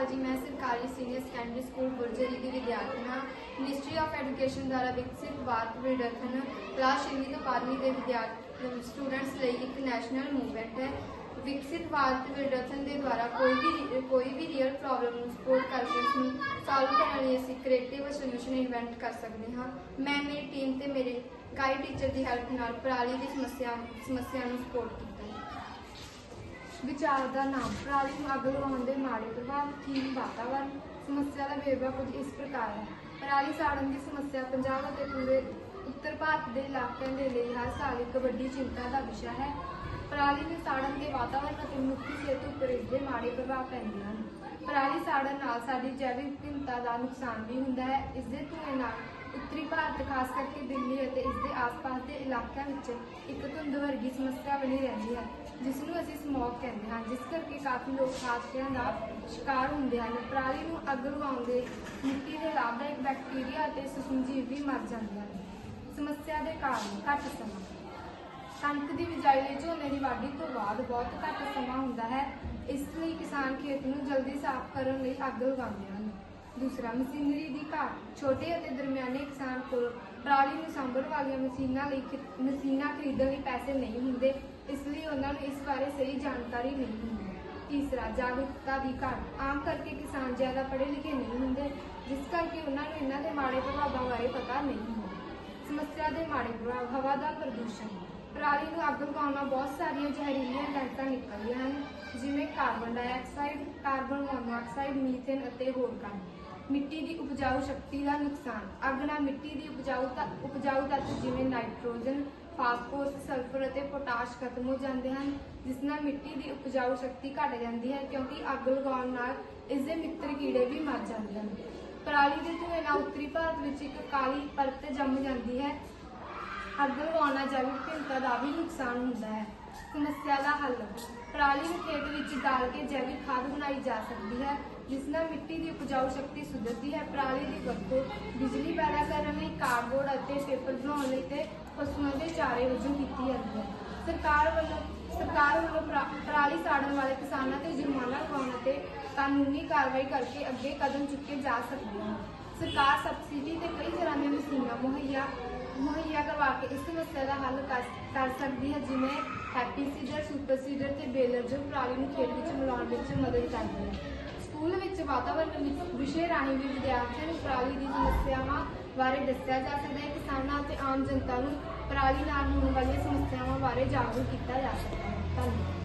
ਅਕਾਲ ਜੀ ਮੈਂ ਸਰਕਾਰੀ ਸੀਨੀਅਰ ਸੈਕੰਡਰੀ ਸਕੂਲ ਗੁਰਜਰੀ ਦੀ ਵਿਦਿਆਰਥੀ ਹਾਂ। ਮਿਨਿਸਟਰੀ ਆਫ ਐਜੂਕੇਸ਼ਨ ਦੁਆਰਾ ਵਿਕਸਿਤ ਭਾਰਤ ਵਿਦਿਆਰਥਣ ਕਲਾਸ 6ਵੀਂ ਤੋਂ 12ਵੀਂ ਦੇ ਵਿਦਿਆਰਥੀ ਸਟੂਡੈਂਟਸ ਲਈ ਇੱਕ ਨੈਸ਼ਨਲ ਮੂਵਮੈਂਟ ਹੈ। ਵਿਕਸਿਤ ਭਾਰਤ ਵਿਦਿਆਰਥਣ ਦੇ ਦੁਆਰਾ ਕੋਈ ਵੀ ਕੋਈ ਵੀ ਰੀਅਲ ਪ੍ਰੋਬਲਮ ਨੂੰ ਸਪੋਰਟ ਕਰਕੇ ਉਸ ਨੂੰ ਸੋਲਵ ਕਰਨ ਲਈ ਅਸੀਂ ਕ੍ਰੀਏਟਿਵ ਸੋਲੂਸ਼ਨ ਇਨਵੈਂਟ ਕਰ ਸਕਦੇ ਹਾਂ। ਮੈਂ, ਮੇਰੀ ਟੀਮ ਤੇ ਮੇਰੇ ਗਾਈਡ ਟੀਚਰ ਦੀ ਹੈਲਪ ਨਾਲ ਪਰਾਲੀ ਦੀ ਸਮੱਸਿਆ ਸਮੱਸਿਆ ਨੂੰ ਸਪੋਰਟ ਕੀਤਾ। ਵਿਚਾਰ ਦਾ ਨਾਮ ਪਰਾਲੀ ਨੂੰ ਅੱਗ ਲਗਾਉਣ ਦੇ ਮਾੜੇ ਪ੍ਰਭਾਵ ਥੀਮ ਵਾਤਾਵਰਨ, ਸਮੱਸਿਆ ਦਾ ਵੇਰਵਾ ਕੁਝ ਇਸ ਪ੍ਰਕਾਰ ਹੈ। ਪਰਾਲੀ ਸਾੜਨ ਦੀ ਸਮੱਸਿਆ ਪੰਜਾਬ ਅਤੇ ਪੂਰੇ ਉੱਤਰ ਭਾਰਤ ਦੇ ਇਲਾਕਿਆਂ ਦੇ ਲਈ ਹਰ ਸਾਲ ਇੱਕ ਵੱਡੀ ਚਿੰਤਾ ਦਾ ਵਿਸ਼ਾ ਹੈ। ਪਰਾਲੀ ਨੂੰ ਸਾੜਨ ਦੇ ਵਾਤਾਵਰਨ ਅਤੇ ਮਨੁੱਖੀ ਸਿਹਤ ਉੱਪਰ ਇਸ ਦੇ ਮਾੜੇ ਪ੍ਰਭਾਵ ਪੈਂਦੇ ਹਨ। ਪਰਾਲੀ ਸਾੜਨ ਨਾਲ ਸਾਡੀ ਜੈਵਿਕ ਵਿਭਿੰਨਤਾ ਦਾ ਨੁਕਸਾਨ ਵੀ ਹੁੰਦਾ ਹੈ। ਇਸ ਦੇ ਧੂਏ ਨਾਲ ਉੱਤਰੀ ਭਾਰਤ, ਖਾਸ ਕਰਕੇ ਦਿੱਲੀ ਅਤੇ ਇਸ ਦੇ ਆਸ-ਪਾਸ ਦੇ ਇਲਾਕਿਆਂ ਵਿੱਚ ਇੱਕ ਧੁੰਦ ਵਰਗੀ ਸਮੱਸਿਆ ਬਣੀ ਰਹਿੰਦੀ ਹੈ। ਜਿਸ ਨੂੰ ਅਸੀਂ ਸਮੋਕ ਕਹਿੰਦੇ ਹਾਂ, ਜਿਸ ਕਰਕੇ ਕਾਫੀ ਲੋਕ ਹਾਦਸਿਆਂ ਦਾ ਸ਼ਿਕਾਰ ਹੁੰਦੇ ਹਨ। ਪਰਾਲੀ ਨੂੰ ਅੱਗ ਲਗਾਉਣ ਦੇ ਮਿੱਟੀ ਦੇ ਲਾਭਦਾਇਕ ਬੈਕਟੀਰੀਆ ਅਤੇ ਸੂਖਮ ਵੀ ਮਰ ਜਾਂਦੇ ਹਨ। ਸਮੱਸਿਆ ਦੇ ਕਾਰਨ ਘੱਟ ਸਮਾਂ। ਕਣਕ ਦੀ ਬਿਜਾਈ ਲਈ ਝੋਨੇ ਦੀ ਵਾਢੀ ਤੋਂ ਬਾਅਦ ਬਹੁਤ ਘੱਟ ਸਮਾਂ ਹੁੰਦਾ ਹੈ। ਇਸ ਲਈ ਕਿਸਾਨ ਖੇਤ ਨੂੰ ਜਲਦੀ ਸਾਫ਼ ਕਰਨ ਲਈ ਅੱਗ ਲਗਾਉਂਦੇ ਹਨ। ਦੂਸਰਾ ਮਸ਼ੀਨਰੀ ਦੀ ਘਾਟ। ਛੋਟੇ ਅਤੇ ਦਰਮਿਆਨੇ ਕਿਸਾਨ ਕੋਲ ਪਰਾਲੀ ਨੂੰ ਸਾਂਭਣ ਵਾਲੀਆਂ ਮਸ਼ੀਨਾਂ ਲਈ ਮਸ਼ੀਨਾਂ ਖਰੀਦਣ ਲਈ ਪੈਸੇ ਨਹੀਂ ਹੁੰਦੇ, ਇਸ ਲਈ ਉਹਨਾਂ ਨੂੰ ਇਸ ਬਾਰੇ ਸਹੀ ਜਾਣਕਾਰੀ ਨਹੀਂ ਹੁੰਦੀ। ਤੀਸਰਾ, ਜਾਗਰੂਕਤਾ ਦੀ ਘਾਟ। ਆਮ ਕਰਕੇ ਕਿਸਾਨ ਜ਼ਿਆਦਾ ਪੜ੍ਹੇ ਲਿਖੇ ਨਹੀਂ ਹੁੰਦੇ, ਜਿਸ ਕਰਕੇ ਉਹਨਾਂ ਨੂੰ ਇਹਨਾਂ ਦੇ ਮਾੜੇ ਪ੍ਰਭਾਵਾਂ ਬਾਰੇ ਪਤਾ ਨਹੀਂ ਹੁੰਦਾ। ਸਮੱਸਿਆ ਦੇ ਮਾੜੇ ਪ੍ਰਭਾਵ, ਹਵਾ ਦਾ ਪ੍ਰਦੂਸ਼ਣ। ਪਰਾਲੀ ਨੂੰ ਅੱਗ ਲਗਾਉਣ ਨਾਲ ਬਹੁਤ ਸਾਰੀਆਂ ਜ਼ਹਿਰੀਲੀਆਂ ਗੈਸਾਂ ਨਿਕਲਦੀਆਂ ਹਨ, ਜਿਵੇਂ carbon dioxide carbon monoxide, methane ਅਤੇ ਹੋਰ ਕਾਰਨ। ਮਿੱਟੀ ਦੀ ਉਪਜਾਊ ਸ਼ਕਤੀ ਦਾ ਨੁਕਸਾਨ। ਅੱਗ ਨਾਲ ਮਿੱਟੀ ਦੀ ਉਪਜਾਊ ਤ- ਉਪਜਾਊ ਤੱਤ ਜਿਵੇਂ ਨਾਈਟ੍ਰੋਜਨ, ਫਾਸਫੋਰਸ, ਸਲਫਰ ਅਤੇ ਪੋਟਾਸ਼ ਖਤਮ ਹੋ ਜਾਂਦੇ ਹਨ, ਜਿਸ ਨਾਲ ਮਿੱਟੀ ਦੀ ਉਪਜਾਊ ਸ਼ਕਤੀ ਘਟ ਜਾਂਦੀ ਹੈ ਕਿਉਂਕਿ ਅੱਗ ਲਗਾਉਣ ਨਾਲ ਇਸ ਦੇ ਮਿੱਤਰ ਕੀੜੇ ਵੀ ਮਰ ਜਾਂਦੇ ਹਨ। ਪਰਾਲੀ ਦੇ ਧੂਏ ਨਾਲ ਉੱਤਰੀ ਭਾਰਤ ਵਿੱਚ ਇੱਕ ਕਾਲੀ ਪਰਤ ਜੰਮ ਜਾਂਦੀ ਹੈ ਅੱਗ ਲਗਾਉਣ ਜੈਵਿਕ ਭਿੰਨਤਾ ਦਾ ਵੀ ਨੁਕਸਾਨ ਹੁੰਦਾ ਹੈ। ਸਮੱਸਿਆ ਦਾ ਹੱਲ। ਪਰਾਲੀ ਨੂੰ ਖੇਤ ਵਿੱਚ ਡਾਲ ਕੇ ਜੈਵਿਕ ਖਾਦ ਬਣਾਈ ਜਾ ਸਕਦੀ ਹੈ, ਜਿਸ ਨਾਲ ਮਿੱਟੀ ਦੀ ਉਪਜਾਊ ਸ਼ਕਤੀ ਸੁਧਰਦੀ ਹੈ। ਪਰਾਲੀ ਦੀ ਵਰਤੋਂ ਬਿਜਲੀ ਪੈਦਾ ਕਰਨ ਲਈ ਕਾਰਡਬੋਰਡ ਅਤੇ ਪੇਪਰ ਬਣਾਉਣ ਲਈ ਤੇ ਪਸ਼ੂਆਂ ਦੇ ਚਾਰੇ ਵਜੋਂ ਕੀਤੀ ਜਾਂਦੀ ਹੈ। ਸਰਕਾਰ ਵੱਲੋਂ ਸਰਕਾਰ ਵੱਲੋਂ ਪਰਾਲੀ ਸਾੜਨ ਵਾਲੇ ਕਿਸਾਨਾਂ ਤੇ ਜੁਰਮਾਨਾ ਲਗਾਉਣ ਅਤੇ ਕਾਨੂੰਨੀ ਕਾਰਵਾਈ ਕਰਕੇ ਅੱਗੇ ਕਦਮ ਚੁੱਕੇ ਜਾ ਸਕਦੇ ਹਨ। ਸਰਕਾਰ ਸਬਸਿਡੀ ਤੇ ਕਈ ਸਮੱਸਿਆ ਦਾ ਹੱਲ ਕਰ ਕਰ ਸਕਦੀ ਹੈ, ਜਿਵੇਂ ਹੈਪੀਸੀਡਰ ਸੁਪਰ ਸੀਡਰ ਤੇ ਬੇਲਰ ਜੋ ਪਰਾਲੀ ਨੂੰ ਖੇਤ ਵਿੱਚ ਮਿਲਾਉਣ ਵਿੱਚ ਮਦਦ ਕਰਦੇ ਹਨ ਸਕੂਲ ਵਿੱਚ ਵਾਤਾਵਰਣ ਵਿੱਚ ਵਿਸ਼ੇ ਰਾਹੀਂ ਵੀ ਵਿਦਿਆਰਥੀਆਂ ਨੂੰ ਪਰਾਲੀ ਦੀ ਸਮੱਸਿਆਵਾਂ ਬਾਰੇ ਦੱਸਿਆ ਜਾ ਸਕਦਾ ਹੈ। ਕਿਸਾਨਾਂ ਅਤੇ ਆਮ ਜਨਤਾ ਨੂੰ ਪਰਾਲੀ ਨਾਲ ਹੋਣ ਵਾਲੀਆਂ ਸਮੱਸਿਆਵਾਂ ਬਾਰੇ ਜਾਗਰੂਕ ਕੀਤਾ ਜਾ ਸਕਦਾ ਹੈ। ਧੰਨਵਾਦ।